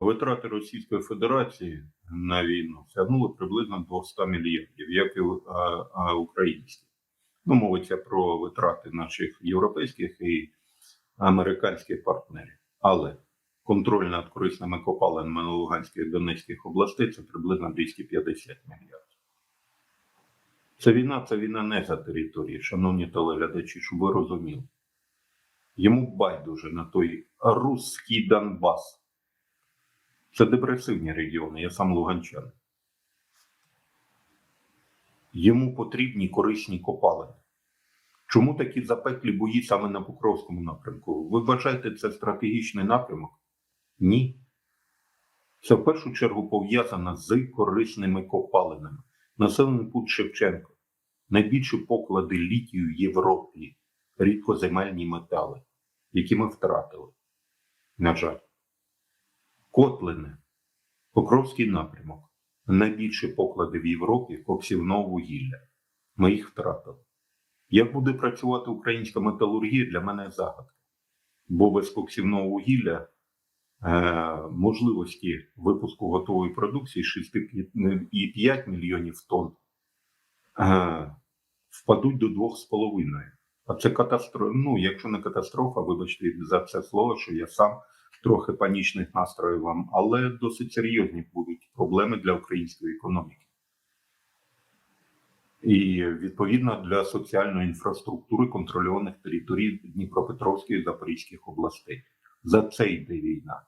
Витрати Російської Федерації на війну сягнули приблизно 200 мільярдів, як і українські. Ну, мовиться про витрати наших європейських і американських партнерів. Але контроль над корисними копалинами на Луганській і Донецьких областей це приблизно 250 мільярдів. Це війна, це війна не за території, шановні телеглядачі, щоб ви розуміли. Йому байдуже на той русський Донбас. Це депресивні регіони, я сам луганчанин. Йому потрібні корисні копалини. Чому такі запеклі бої саме на Покровському напрямку? Ви вважаєте це стратегічний напрямок? Ні. Це в першу чергу пов'язано з корисними копалинами. Населений пункт Шевченко. Найбільші поклади літію в Європі, рідкоземельні метали, які ми втратили. На жаль. Котлини, Покровський напрямок. Найбільші поклади в Європі коксівного вугілля. Ми їх втратили. Як буде працювати українська металургія, для мене загадка. Бо без коксівного вугілля е, можливості випуску готової продукції 6,5 мільйонів тонн е, впадуть до 2,5. А це катастрофа. Ну, якщо не катастрофа, вибачте за це слово, що я сам трохи панічних настроїв вам, але досить серйозні будуть проблеми для української економіки. І відповідно для соціальної інфраструктури контрольованих територій Дніпропетровської і Запорізьких областей. За це йде війна.